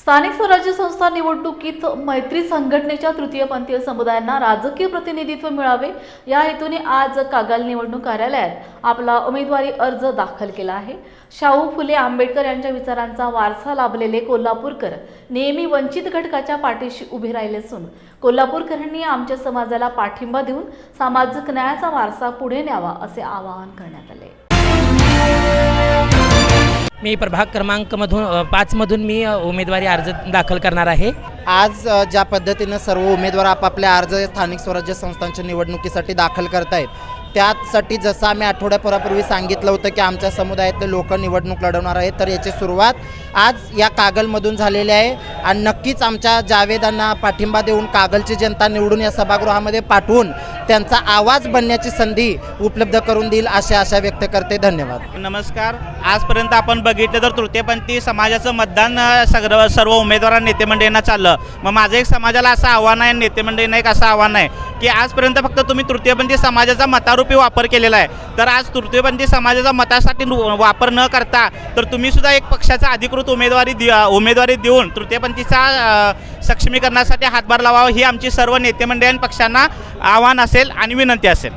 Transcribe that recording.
स्थानिक स्वराज्य संस्था निवडणुकीत मैत्री संघटनेच्या तृतीयपंथीय समुदायांना राजकीय प्रतिनिधित्व मिळावे या हेतूने आज कागाल निवडणूक कार्यालयात आपला उमेदवारी अर्ज दाखल केला आहे. शाहू फुले आंबेडकर यांच्या विचारांचा वारसा लाभलेले कोल्हापूरकर नेहमी वंचित घटकाच्या पाठीशी उभे राहिले असून कोल्हापूरकरांनी आमच्या समाजाला पाठिंबा देऊन सामाजिक न्यायाचा वारसा पुढे न्यावा असे आवाहन करण्यात आले. मी प्रभाग क्रमांकमधून पाचमधून मी उमेदवारी अर्ज दाखल करणार आहे. आज ज्या पद्धतीनं सर्व उमेदवार आपापल्या अर्ज स्थानिक स्वराज्य संस्थांच्या निवडणुकीसाठी दाखल करत आहेत त्यासाठी जसं आम्ही आठवड्याभरापूर्वी सांगितलं होतं की आमच्या समुदायातले लोक निवडणूक लढवणार आहेत तर याची सुरुवात आज या कागलमधून झालेली आहे आणि नक्कीच आमच्या जावेदांना पाठिंबा देऊन कागलची जनता निवडून या सभागृहामध्ये पाठवून त्यांचा आवाज बनण्याची संधी उपलब्ध करून देईल अशी आशा व्यक्त करते. धन्यवाद. नमस्कार. आजपर्यंत आपण बघितलं तर तृतीयपंथी समाजाचं मतदान अ, सर्व उमेदवार नेतेमंडळींना चाललं. मग माझं एक समाजाला असं आव्हान आहे नेतेमंडळींना एक असं आव्हान आहे. की आजपर्यंत फक्त तुम्ही तृतीयपंथी समाजाचा मतारूपी वापर केलेला आहे. तर आज तृतीयपंथी समाजाचा मतासाठी वापर न करता तर तुम्ही सुद्धा एक पक्षाचा अधिकृत उमेदवारी दि उमेदवारी देऊन तृतीयपंथीचा सक्षमीकरणासाठी हातभार लावावा ही आमची सर्व नेतेमंडळी आणि पक्षांना आव्हान असेल आणि विनंती असेल.